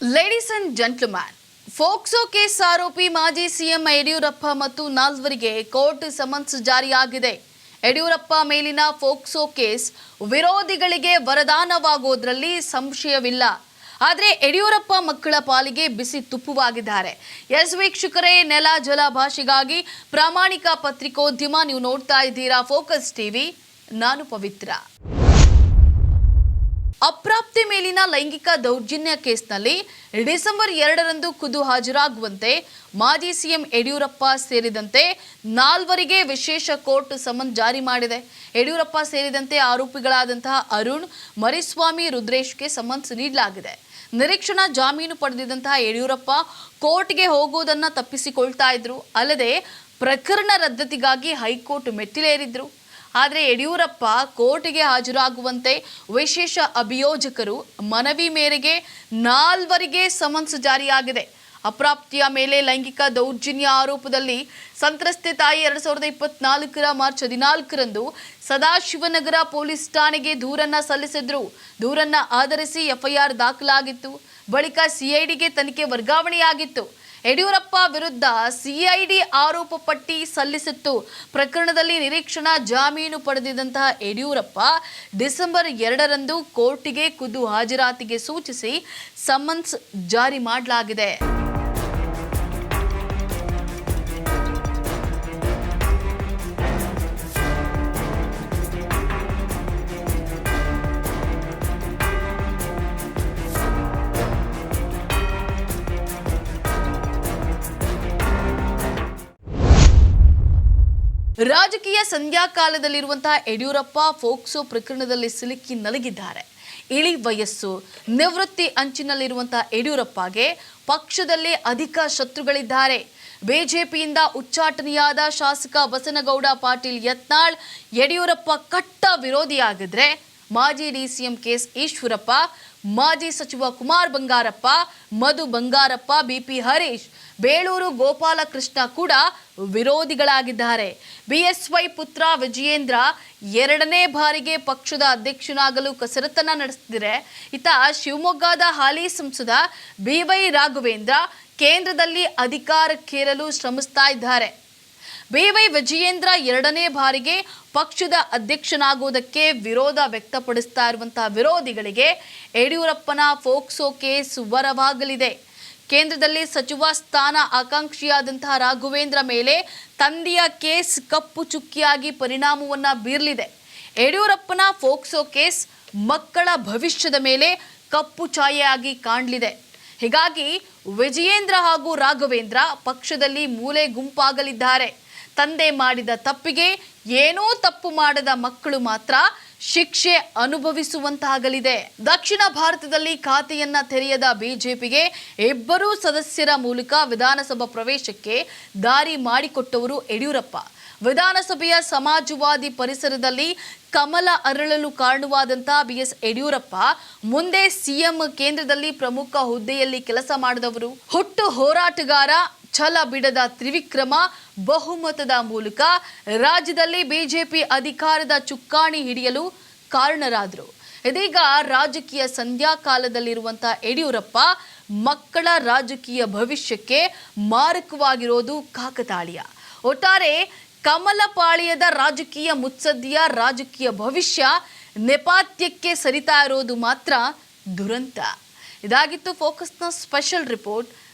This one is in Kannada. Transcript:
Ladies and gentleman POCSO case ಆರೋಪಿ ಮಾಜಿ ಸಿಎಂ ಯಡಿಯೂರಪ್ಪ ಮತ್ತು ನಾಲ್ವರಿಗೆ ಕೋರ್ಟ್ ಸಮನ್ಸ್ ಜಾರಿಯಾಗಿದೆ ಯಡಿಯೂರಪ್ಪ ಮೇಲಿನ ಫೋಕ್ಸೋ ಕೇಸ್ ವಿರೋಧಿಗಳಿಗೆ ವರದಾನವಾಗುವುದರಲ್ಲಿ ಸಂಶಯವಿಲ್ಲ ಆದರೆ ಯಡಿಯೂರಪ್ಪ ಮಕ್ಕಳ ಪಾಲಿಗೆ ಬಿಸಿ ತುಪ್ಪವಾಗಿದ್ದಾರೆ ಎಸ್ ವೀಕ್ಷಕರೇ ನೆಲ ಜಲ ಭಾಷೆಗಾಗಿ ಪ್ರಾಮಾಣಿಕ ಪತ್ರಿಕೋದ್ಯಮ ನೀವು ನೋಡ್ತಾ ಇದ್ದೀರಾ ಫೋಕಸ್ ಟಿವಿ ನಾನು ಪವಿತ್ರ ಅಪ್ರಾಪ್ತಿ ಮೇಲಿನ ಲೈಂಗಿಕ ದೌರ್ಜನ್ಯ ಕೇಸ್ನಲ್ಲಿ ಡಿಸೆಂಬರ್ ಎರಡರಂದು ಖುದ್ದು ಹಾಜರಾಗುವಂತೆ ಮಾಜಿ ಸಿಎಂ ಯಡಿಯೂರಪ್ಪ ಸೇರಿದಂತೆ ನಾಲ್ವರಿಗೆ ವಿಶೇಷ ಕೋರ್ಟ್ ಸಮನ್ ಜಾರಿ ಮಾಡಿದೆ. ಯಡಿಯೂರಪ್ಪ ಸೇರಿದಂತೆ ಆರೋಪಿಗಳಾದಂತಹ ಅರುಣ್, ಮರಿಸ್ವಾಮಿ, ರುದ್ರೇಶ್ಗೆ ಸಮನ್ಸ್ ನೀಡಲಾಗಿದೆ. ನಿರೀಕ್ಷಣಾ ಜಾಮೀನು ಪಡೆದಿದ್ದಂತಹ ಯಡಿಯೂರಪ್ಪ ಕೋರ್ಟ್ಗೆ ಹೋಗೋದನ್ನು ತಪ್ಪಿಸಿಕೊಳ್ತಾ ಇದ್ರು. ಅಲ್ಲದೆ ಪ್ರಕರಣ ರದ್ದತಿಗಾಗಿ ಹೈಕೋರ್ಟ್ ಮೆಟ್ಟಿಲೇರಿದ್ರು. ಆದರೆ ಯಡಿಯೂರಪ್ಪ ಕೋರ್ಟ್ಗೆ ಹಾಜರಾಗುವಂತೆ ವಿಶೇಷ ಅಭಿಯೋಜಕರು ಮನವಿ ಮೇರೆಗೆ ನಾಲ್ವರಿಗೆ ಸಮನ್ಸ್ ಜಾರಿಯಾಗಿದೆ. ಅಪ್ರಾಪ್ತಿಯ ಮೇಲೆ ಲೈಂಗಿಕ ದೌರ್ಜನ್ಯ ಆರೋಪದಲ್ಲಿ ಸಂತ್ರಸ್ತೆ ತಾಯಿ ಎರಡ್ ಸಾವಿರದ ಇಪ್ಪತ್ನಾಲ್ಕರ ಮಾರ್ಚ್ ಹದಿನಾಲ್ಕರಂದು ಸದಾಶಿವನಗರ ಪೊಲೀಸ್ ಠಾಣೆಗೆ ದೂರನ್ನ ಸಲ್ಲಿಸಿದ್ರು. ದೂರನ್ನ ಆಧರಿಸಿ ಎಫ್ಐಆರ್ ದಾಖಲಾಗಿತ್ತು. ಬಳಿಕ ಸಿಐಡಿಗೆ ತನಿಖೆ ವರ್ಗಾವಣೆಯಾಗಿತ್ತು. ಯಡಿಯೂರಪ್ಪ ವಿರುದ್ಧ ಸಿಐಡಿ ಆರೋಪ ಪಟ್ಟಿ ಸಲ್ಲಿಸಿತ್ತು. ಪ್ರಕರಣದಲ್ಲಿ ನಿರೀಕ್ಷಣಾ ಜಾಮೀನು ಪಡೆದಿದ್ದಂತಹ ಯಡಿಯೂರಪ್ಪ ಡಿಸೆಂಬರ್ ಎರಡರಂದು ಕೋರ್ಟಿಗೆ ಖುದ್ದು ಹಾಜರಾತಿಗೆ ಸೂಚಿಸಿ ಸಮನ್ಸ್ ಜಾರಿ ಮಾಡಲಾಗಿದೆ. ರಾಜಕೀಯ ಸಂಧ್ಯಾಕಾಲದಲ್ಲಿರುವಂತಹ ಯಡಿಯೂರಪ್ಪ ಫೋಕ್ಸೋ ಪ್ರಕರಣದಲ್ಲಿ ಸಿಲುಕಿ ನಲಗಿದ್ದಾರೆ. ಇಳಿ ವಯಸ್ಸು, ನಿವೃತ್ತಿ ಅಂಚಿನಲ್ಲಿರುವಂತಹ ಯಡಿಯೂರಪ್ಪಗೆ ಪಕ್ಷದಲ್ಲಿ ಅಧಿಕ ಶತ್ರುಗಳಿದ್ದಾರೆ. ಬಿಜೆಪಿಯಿಂದ ಉಚ್ಚಾಟನೆಯಾದ ಶಾಸಕ ಬಸನಗೌಡ ಪಾಟೀಲ್ ಯತ್ನಾಳ್, ಯಡಿಯೂರಪ್ಪ ಕಟ್ಟ ವಿರೋಧಿಯಾಗಿದ್ರೆ ಮಾಜಿ ಡಿಸಿಎಂ ಕೆಎಸ್ ಈಶ್ವರಪ್ಪ, ಮಾಜಿ ಸಚಿವ ಕುಮಾರ್ ಬಂಗಾರಪ್ಪ, ಮಧು ಬಂಗಾರಪ್ಪ ಬಿಪಿ ಹರೀಶ್, ಬೇಳೂರು ಗೋಪಾಲಕೃಷ್ಣ ಕೂಡ ವಿರೋಧಿಗಳಾಗಿದ್ದಾರೆ. ಬಿಎಸ್ವೈ ಪುತ್ರ ವಿಜಯೇಂದ್ರ ಎರಡನೇ ಬಾರಿಗೆ ಪಕ್ಷದ ಅಧ್ಯಕ್ಷನಾಗಲು ಕಸರತ್ತನ್ನ ನಡೆಸಿದರೆ, ಇತ ಶಿವಮೊಗ್ಗದ ಹಾಲಿ ಸಂಸದ ಬಿವೈ ರಾಘವೇಂದ್ರ ಕೇಂದ್ರದಲ್ಲಿ ಅಧಿಕಾರಕ್ಕೇರಲು ಶ್ರಮಿಸ್ತಾ ಇದ್ದಾರೆ. ಬಿವೈ ವಿಜಯೇಂದ್ರ ಎರಡನೇ ಬಾರಿಗೆ ಪಕ್ಷದ ಅಧ್ಯಕ್ಷನಾಗುವುದಕ್ಕೆ ವಿರೋಧ ವ್ಯಕ್ತಪಡಿಸ್ತಾ ಇರುವಂತಹ ವಿರೋಧಿಗಳಿಗೆ ಯಡಿಯೂರಪ್ಪನ ಫೋಕ್ಸೋ ಕೇಸ್ ವರವಾಗಲಿದೆ. ಕೇಂದ್ರದಲ್ಲಿ ಸಚಿವ ಸ್ಥಾನ ಆಕಾಂಕ್ಷಿಯಾದಂತಹ ರಾಘವೇಂದ್ರ ಮೇಲೆ ತಂದೆಯ ಕೇಸ್ ಕಪ್ಪು ಚುಕ್ಕಿಯಾಗಿ ಪರಿಣಾಮವನ್ನ ಬೀರಲಿದೆ. ಯಡಿಯೂರಪ್ಪನ ಫೋಕ್ಸೋ ಕೇಸ್ ಮಕ್ಕಳ ಭವಿಷ್ಯದ ಮೇಲೆ ಕಪ್ಪು ಛಾಯೆಯಾಗಿ ಕಾಣಲಿದೆ. ಹೀಗಾಗಿ ವಿಜಯೇಂದ್ರ ಹಾಗೂ ರಾಘವೇಂದ್ರ ಪಕ್ಷದಲ್ಲಿ ಮೂಲೆ ಗುಂಪಾಗಲಿದ್ದಾರೆ. ತಂದೆ ಮಾಡಿದ ತಪ್ಪಿಗೆ ಏನೂ ತಪ್ಪು ಮಾಡದ ಮಕ್ಕಳು ಮಾತ್ರ ಶಿಕ್ಷೆ ಅನುಭವಿಸುವಂತಾಗಲಿದೆ. ದಕ್ಷಿಣ ಭಾರತದಲ್ಲಿ ಖಾತೆಯನ್ನ ತೆರೆಯದ ಬಿಜೆಪಿಗೆ ಇಬ್ಬರೂ ಸದಸ್ಯರ ಮೂಲಕ ವಿಧಾನಸಭಾ ಪ್ರವೇಶಕ್ಕೆ ದಾರಿ ಮಾಡಿಕೊಟ್ಟವರು ಯಡಿಯೂರಪ್ಪ. ವಿಧಾನಸಭೆಯ ಸಮಾಜವಾದಿ ಪರಿಸರದಲ್ಲಿ ಕಮಲ ಅರಳಲು ಕಾರಣವಾದಂತಹ ಬಿಎಸ್ ಯಡಿಯೂರಪ್ಪ, ಮುಂದೆ ಸಿಎಂ ಕೇಂದ್ರದಲ್ಲಿ ಪ್ರಮುಖ ಹುದ್ದೆಯಲ್ಲಿ ಕೆಲಸ ಮಾಡಿದವರು. ಹುಟ್ಟು ಹೋರಾಟಗಾರ ಛಲ ಬಿಡದ ತ್ರಿವಿಕ್ರಮ ಬಹುಮತದ ಮೂಲಕ ರಾಜ್ಯದಲ್ಲಿ ಬಿಜೆಪಿ ಅಧಿಕಾರದ ಚುಕ್ಕಾಣಿ ಹಿಡಿಯಲು ಕಾರಣರಾದರು. ಇದೀಗ ರಾಜಕೀಯ ಸಂಧ್ಯಾಕಾಲದಲ್ಲಿರುವಂತಹ ಯಡಿಯೂರಪ್ಪ ಮಕ್ಕಳ ರಾಜಕೀಯ ಭವಿಷ್ಯಕ್ಕೆ ಮಾರಕವಾಗಿರೋದು ಕಾಕತಾಳೀಯ. ಒಟ್ಟಾರೆ ಕಮಲ ಪಾಳ್ಯದ ರಾಜಕೀಯ ಮುತ್ಸದ್ದಿಯ ರಾಜಕೀಯ ಭವಿಷ್ಯ ನೆಪಾತ್ಯಕ್ಕೆ ಸರಿತಾ ಇರೋದು ಮಾತ್ರ ದುರಂತ. ಇದಾಗಿತ್ತು ಫೋಕಸ್ನ ಸ್ಪೆಷಲ್ ರಿಪೋರ್ಟ್